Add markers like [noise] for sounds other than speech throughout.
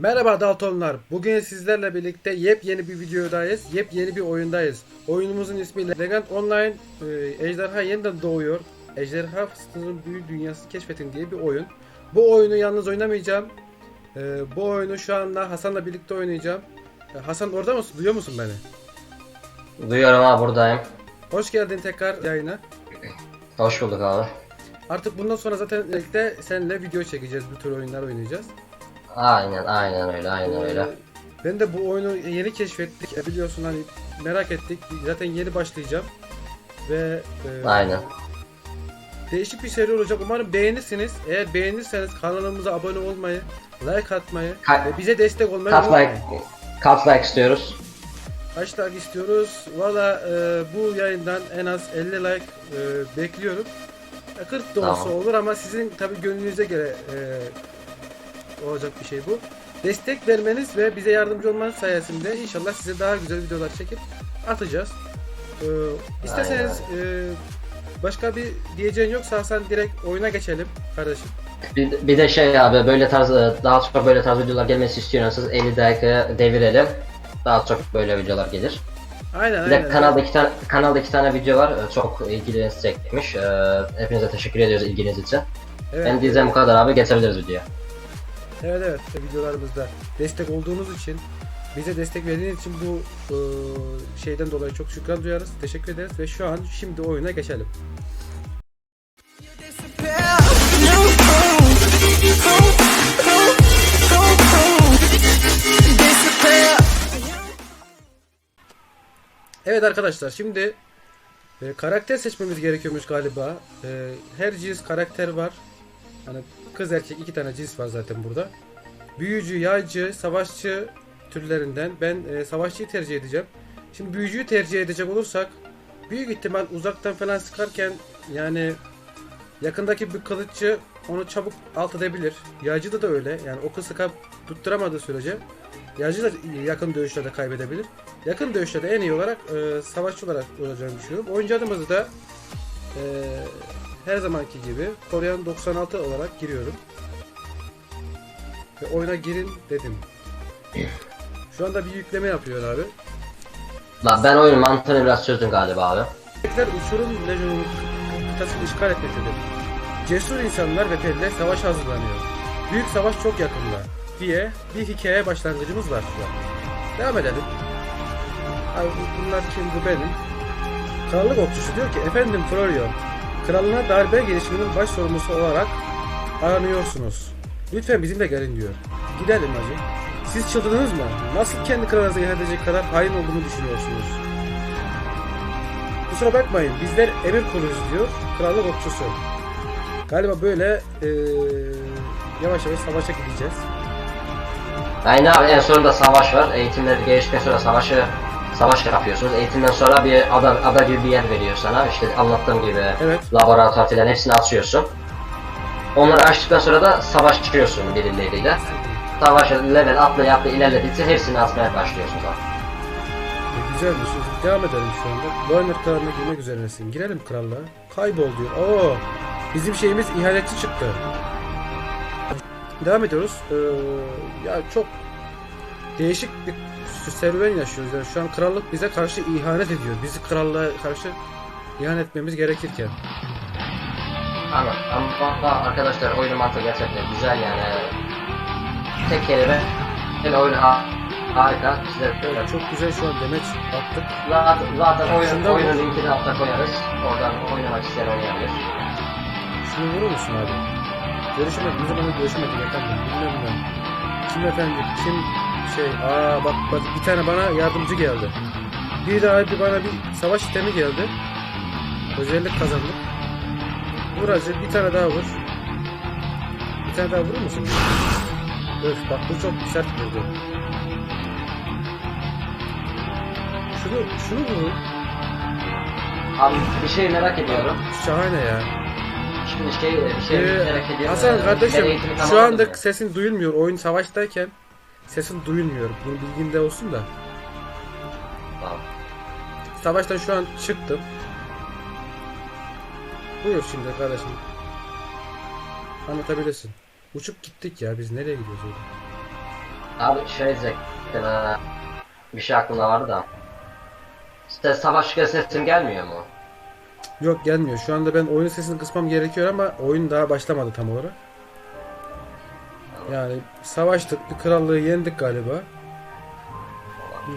Merhaba Daltonlar. Bugün sizlerle birlikte yepyeni bir videodayız. Yepyeni bir oyundayız. Oyunumuzun ismi Legend Online e, Ejderha yeniden doğuyor. Ejderha fıstığının büyük dünyası keşfetin diye bir oyun. Bu oyunu yalnız oynamayacağım. E, bu oyunu şu anda Hasan'la birlikte oynayacağım. E, Hasan orada mısın? Duyuyor musun beni? Duyuyorum abi buradayım. Hoş geldin tekrar yayına. Hoş bulduk abi. Artık bundan sonra zaten birlikte seninle video çekeceğiz. Bu tür oyunlar oynayacağız. Aynen aynen öyle aynen öyle. Ben de bu oyunu yeni keşfettik. E, Biliyorsun hani merak ettik. Zaten yeni başlayacağım. Ve e, Aynen. değişik bir seri olacak. Umarım beğenirsiniz. Eğer beğenirseniz kanalımıza abone olmayı, like atmayı Ka- ve bize destek olmayı Kat like, kat like istiyoruz. Hashtag istiyoruz. Valla e, bu yayından en az 50 like e, bekliyorum. E, 40 da olsa Tamam. olur ama sizin tabi gönlünüze göre e, olacak bir şey bu. Destek vermeniz ve bize yardımcı olmanız sayesinde inşallah size daha güzel videolar çekip atacağız. E, isterseniz e, başka bir diyeceğin yoksa Hasan direkt oyuna geçelim kardeşim. Bir, bir de şey abi böyle tarz daha çok böyle tarz videolar gelmesi istiyorsanız 50 dakika devirelim. Daha çok böyle videolar gelir. Aynen Bir de aynen. kanalda iki tane kanalda iki tane video var. Ee, Çok ilginizi çekmiş. Ee, Hepinize teşekkür ediyoruz ilginiz için. Evet. Ben diyeceğim bu kadar abi geçebiliriz videoya. Evet evet videolarımızda destek olduğunuz için bize destek verdiğiniz için bu e, şeyden dolayı çok şükran duyarız. Teşekkür ederiz ve şu an şimdi oyuna geçelim. Evet arkadaşlar şimdi e, karakter seçmemiz gerekiyormuş galiba. E, her cins karakter var. Hani kız erkek iki tane cins var zaten burada. Büyücü, yaycı, savaşçı türlerinden ben e, savaşçıyı tercih edeceğim. Şimdi büyücüyü tercih edecek olursak büyük ihtimal uzaktan falan sıkarken yani yakındaki bir kılıççı onu çabuk alt edebilir. Yaycıda da öyle. Yani o kız sıkıp tutturamadığı sürece yaycı da yakın dövüşlerde kaybedebilir. Yakın dövüşlerde en iyi olarak e, savaşçı olarak olacağını düşünüyorum. Oyuncu adımızı da e, her zamanki gibi Koreyan 96 olarak giriyorum. Ve oyuna girin dedim. [clears throat] Şu anda bir yükleme yapıyor abi. La ben oyunun mantığını biraz çözdüm galiba abi. Erkekler uçurum lejyonun kıtasını işgal etmektedir. Cesur insanlar ve periler savaş hazırlanıyor. Büyük savaş çok yakında diye bir hikaye başlangıcımız var şu an. Devam edelim. Abi bu- bunlar kim bu benim. Krallık okçusu diyor ki efendim Florion kralına darbe gelişiminin baş sorumlusu olarak aranıyorsunuz. Lütfen bizimle gelin diyor. Gidelim hacı. Siz çıldırdınız mı? Nasıl kendi kralınıza ihanet edecek kadar hain olduğunu düşünüyorsunuz? Kusura bakmayın bizler emir kuluyuz diyor krallık okçusu. Galiba böyle eee, yavaş yavaş savaşa gideceğiz. Aynen abi en sonunda savaş var. Eğitimleri geçtikten sonra savaşı savaş yapıyorsunuz. Eğitimden sonra bir ada, ada gibi bir yer veriyor sana. İşte anlattığım gibi Evet. laboratuvar falan hepsini açıyorsun. Onları açtıktan sonra da savaş çıkıyorsun birileriyle. Savaş level atla atla ilerledikçe hepsini atmaya başlıyorsun zaten. Güzelmiş. Devam edelim şu anda. Loiner kralına girmek üzeresin. Girelim krallığa. Kaybol diyor. Oo, bizim şeyimiz ihanetçi çıktı. Devam ediyoruz. Ee, ya çok değişik bir serüven yaşıyoruz. Yani şu an krallık bize karşı ihanet ediyor. Bizi krallığa karşı ihanet etmemiz gerekirken. Ama, ama arkadaşlar oyunun mantığı gerçekten güzel yani. Tek kelime. Yani oyun ha harika. Size Evet, çok güzel şu an demeç attık. zaten, zaten oyun, oyunun linkini altta koyarız. Oradan oynamak isteyen oynayabilir. Şunu vurur musun abi? Görüşemedik. Ne zaman görüşemedik efendim. Bilmem ben. Kim efendim? Kim şey? Aa bak bak bir tane bana yardımcı geldi. Bir de abi bana bir savaş itemi geldi. Özellik kazandık. Vur hacı bir tane daha vur. Bir tane daha vurur musun? Öf bak bu çok sert vurdu. Şunu şunu vurun. Abi bir şey merak ediyorum. Şahane ya. Şimdi şey bir şey Ee, merak ediyorum. Hasan Ee, kardeşim şu anda sesin duyulmuyor. Oyun savaştayken sesin duyulmuyor. Bunun bilginde olsun da. Tamam. Savaştan şu an çıktım. Buyur şimdi kardeşim. Anlatabilirsin. Uçup gittik ya biz nereye gidiyoruz öyle? Abi şey diyecektim. eee, Bir şey aklımda vardı da. İşte savaş sesim gelmiyor mu? Yok gelmiyor. Şu anda ben oyun sesini kısmam gerekiyor ama oyun daha başlamadı tam olarak. Yani savaştık, bir krallığı yendik galiba.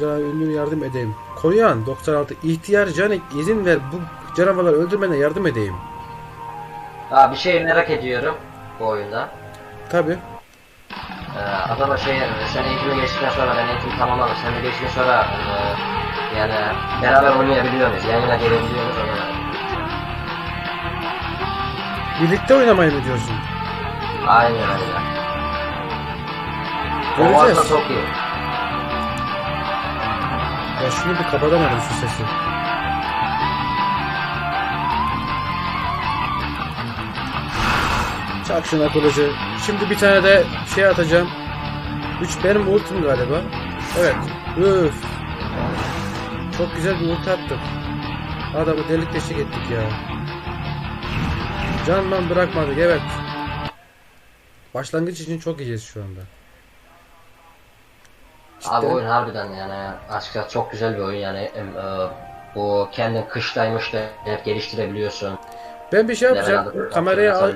Daha ünlü yardım edeyim. Koruyan 96 ihtiyar Canik izin ver bu canavarları öldürmene yardım edeyim. Ha bir şey merak ediyorum bu oyunda. Tabi. Ee, adama şey, sen eğitime geçtikten sonra ben eğitim tamamladım. Sen de geçtikten sonra e, yani beraber oynayabiliyor muyuz? Yan yana gelebiliyor muyuz? Birlikte oynamayı mı diyorsun? Aynen öyle. O Göreceğiz. varsa çok iyi. Ya şunu bir kapatamadım şu sesi. Çak şuna kılıcı. Şimdi bir tane de şey atacağım. 3 benim ultim galiba. Evet. Üf. Çok güzel bir ulti attım. Adamı delik deşik ettik ya. Canman bırakmadık evet. Başlangıç için çok iyiyiz şu anda. Abi Cidden. oyun harbiden yani açıkçası çok güzel bir oyun yani e, bu kendin kışlaymış da hep geliştirebiliyorsun. Ben bir şey yapacağım. Kamerayı al,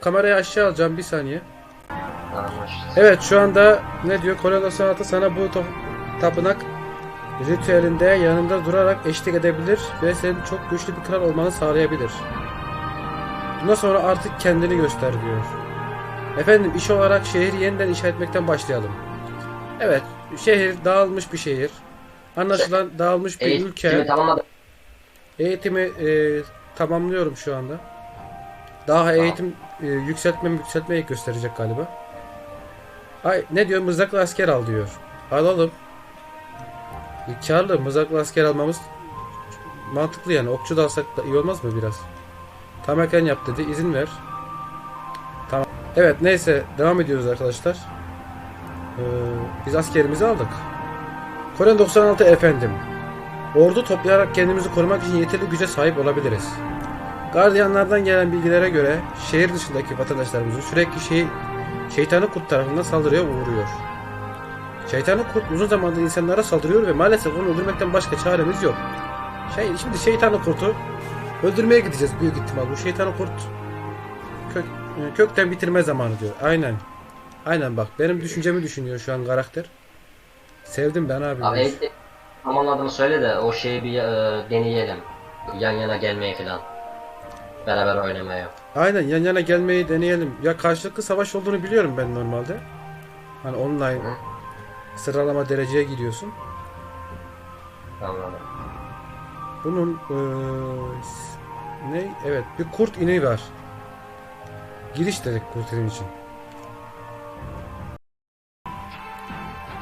kamerayı aşağı alacağım bir saniye. Evet şu anda ne diyor? Kolonel sanatı sana bu tapınak ritüelinde yanında durarak eşlik edebilir ve senin çok güçlü bir kral olmanı sağlayabilir. Bundan sonra artık kendini göster diyor. Efendim iş olarak şehri yeniden inşa etmekten başlayalım. Evet şehir dağılmış bir şehir. Anlaşılan dağılmış bir Eğitimi ülke. tamamladım. Eğitimi e, tamamlıyorum şu anda. Daha eğitim e, yükseltme yükseltmeyi gösterecek galiba. Ay ne diyor mızraklı asker al diyor. Alalım. E, Karlı mızraklı asker almamız mantıklı yani. Okçu da alsak da iyi olmaz mı biraz? Tam yap dedi. izin ver. Tamam. Evet neyse devam ediyoruz arkadaşlar. Ee, biz askerimizi aldık. Koren 96 efendim. Ordu toplayarak kendimizi korumak için yeterli güce sahip olabiliriz. Gardiyanlardan gelen bilgilere göre şehir dışındaki vatandaşlarımızın sürekli şey, şeytanı kurt tarafından saldırıya uğruyor. Şeytanı kurt uzun zamandır insanlara saldırıyor ve maalesef onu öldürmekten başka çaremiz yok. Şey, şimdi şeytanı kurtu öldürmeye gideceğiz büyük ihtimal. Bu şeytanı kurt kök, e, kökten bitirme zamanı diyor. Aynen. Aynen bak benim düşüncemi düşünüyor şu an karakter. Sevdim ben abi. Abi eğitim tamamladığını söyle de o şeyi bir e, deneyelim. Yan yana gelmeyi falan. Beraber oynamaya. Aynen yan yana gelmeyi deneyelim. Ya karşılıklı savaş olduğunu biliyorum ben normalde. Hani online Hı. sıralama dereceye gidiyorsun. Anladım. Bunun s- ne? Evet bir kurt ineği var. Giriş dedik kurt ineği için.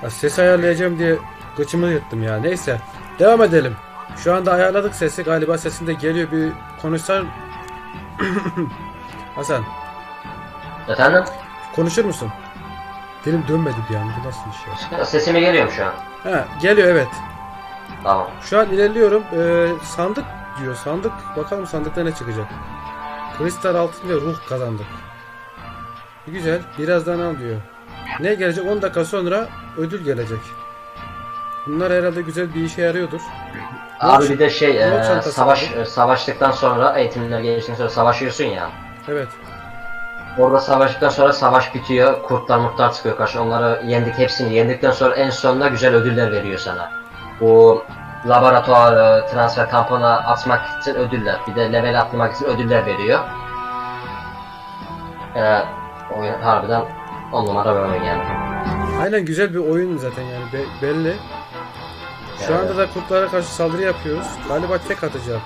Ya ses ayarlayacağım diye gıçımı yırttım ya. Neyse. Devam edelim. Şu anda ayarladık sesi. Galiba sesinde geliyor bir konuşsan. [coughs] Hasan Efendim? konuşur musun? Dilim dönmedi bir an. Bu nasıl iş ya? Sesime geliyor şu an? Ha, geliyor evet. Tamam. Şu an ilerliyorum. Ee, sandık diyor. Sandık. Bakalım sandıkta ne çıkacak. Kristal altın ve ruh kazandık. Güzel. Birazdan al diyor. Ne gelecek? 10 dakika sonra ödül gelecek. Bunlar herhalde güzel bir işe yarıyordur. Abi bir de şey e, savaş e, savaştıktan sonra eğitimler geliştikten sonra savaşıyorsun ya. Evet. Orada savaştıktan sonra savaş bitiyor. Kurtlar murtlar çıkıyor karşı. Onları yendik hepsini yendikten sonra en sonunda güzel ödüller veriyor sana. Bu laboratuvar e, transfer kampına atmak için ödüller. Bir de level atlamak için ödüller veriyor. E, oyun harbiden on numara bir oyun yani. Aynen güzel bir oyun zaten yani be- belli. Şu Evet. anda da kurtlara karşı saldırı yapıyoruz. Galiba tek atacağım.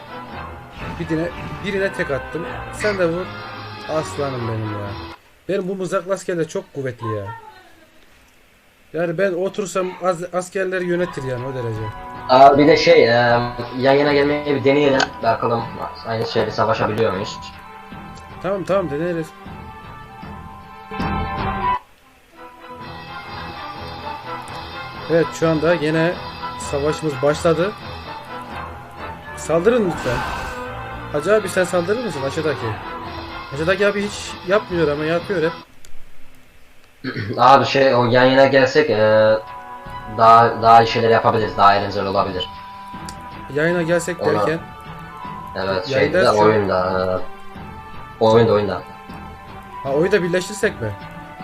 Birine, birine tek attım. Sen de vur. Aslanım benim ya. Benim bu mızraklı askerler çok kuvvetli ya. Yani ben otursam az, askerleri yönetir yani o derece. Aa, bir de şey e, yan yana gelmeyi bir deneyelim. Bakalım aynı şeyde savaşabiliyor muyuz? Tamam tamam deneriz. Evet şu anda yine savaşımız başladı. Saldırın lütfen. Hacı abi sen saldırır mısın aşağıdaki? Aşağıdaki abi hiç yapmıyor ama yapıyor hep. [clears throat] Abi şey o yan yana gelsek e, daha daha iyi şeyler yapabiliriz. Daha eğlenceli olabilir. Yayına gelsek Ona- derken Evet şeyde de şu- oyunda. e, oyunda oyunda. ha oyu da birleştirsek mi?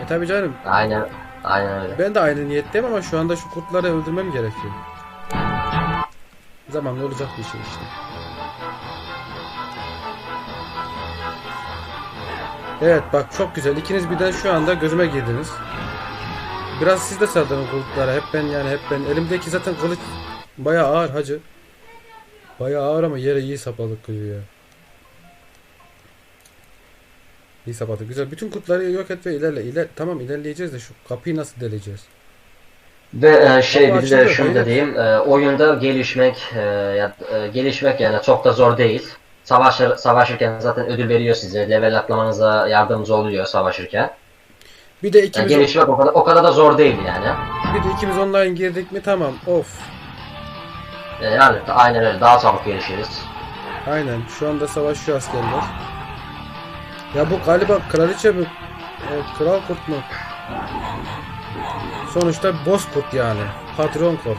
E tabi canım. Aynen aynen öyle. Ben de aynı niyetteyim ama şu anda şu kurtları öldürmem gerekiyor. Zamanla olacak bir şey işte. Evet bak çok güzel. İkiniz birden şu anda gözüme girdiniz. Biraz siz de saldırın kurtlara. Hep ben yani hep ben. Elimdeki zaten kılıç bayağı ağır hacı. Bayağı ağır ama yere iyi sapladık kılıcı ya. İyi sapladık. Güzel. Bütün kurtları yok et ve ilerle. İler tamam ilerleyeceğiz de şu kapıyı nasıl deleceğiz? Ve e, şey bir de şunu da diyeyim. e, oyunda gelişmek e, ya, e, gelişmek yani çok da zor değil. Savaşır, savaşırken zaten ödül veriyor size. Level atlamanıza yardımcı oluyor savaşırken. Bir de Yani ikimiz gelişmek o kadar, o kadar da zor değil yani. bir de ikimiz online girdik mi tamam. Of. E, yani aynen öyle daha çabuk gelişiriz. Aynen. Şu anda savaşıyor askerler. Ya bu galiba kraliçe mi? E, kral kurt mu? Sonuçta boss kurt yani. Patron kurt.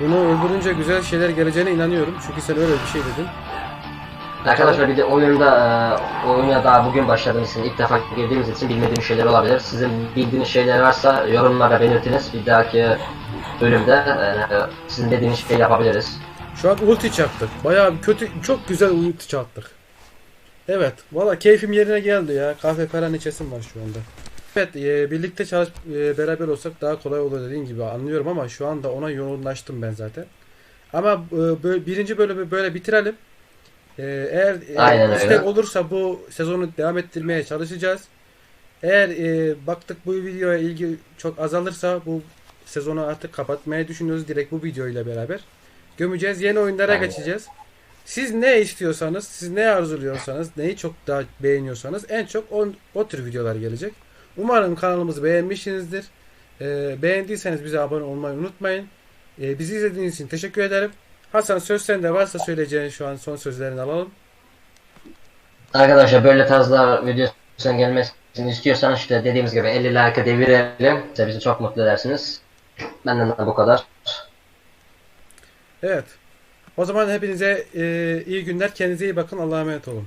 Bunu öldürünce güzel şeyler geleceğine inanıyorum. Çünkü sen öyle bir şey dedin. Arkadaşlar bir de oyunda e, oyuna daha bugün başladığımız için ilk defa girdiğimiz için bilmediğim şeyler olabilir. Sizin bildiğiniz şeyler varsa yorumlara belirtiniz. Bir dahaki bölümde e, sizin dediğiniz şeyi yapabiliriz. Şu an ulti çaktık. Bayağı kötü, çok güzel ulti çaktık. Evet. Valla keyfim yerine geldi ya. Kahve falan içesim var şu anda. Evet, e, birlikte çalış e, beraber olsak daha kolay olur dediğin gibi anlıyorum ama şu anda ona yoğunlaştım ben zaten. Ama e, bö- birinci bölümü böyle bitirelim. E, eğer e, öyle. istek olursa bu sezonu devam ettirmeye çalışacağız. Eğer e, baktık bu videoya ilgi çok azalırsa bu sezonu artık kapatmayı düşünüyoruz direkt bu videoyla beraber. Gömeceğiz. Yeni oyunlara Aynen. geçeceğiz. Siz ne istiyorsanız, siz ne arzuluyorsanız, neyi çok daha beğeniyorsanız en çok o, o tür videolar gelecek. Umarım kanalımızı beğenmişsinizdir. Ee, beğendiyseniz bize abone olmayı unutmayın. Ee, bizi izlediğiniz için teşekkür ederim. Hasan söz sende varsa söyleyeceğin şu an son sözlerini alalım. Arkadaşlar böyle tarzlar videosunun gelmesini istiyorsanız işte dediğimiz gibi 50 like'ı devirelim. Size bizi çok mutlu edersiniz. Benden de bu kadar. Evet. O zaman hepinize e, iyi günler. Kendinize iyi bakın. Allah'a emanet olun.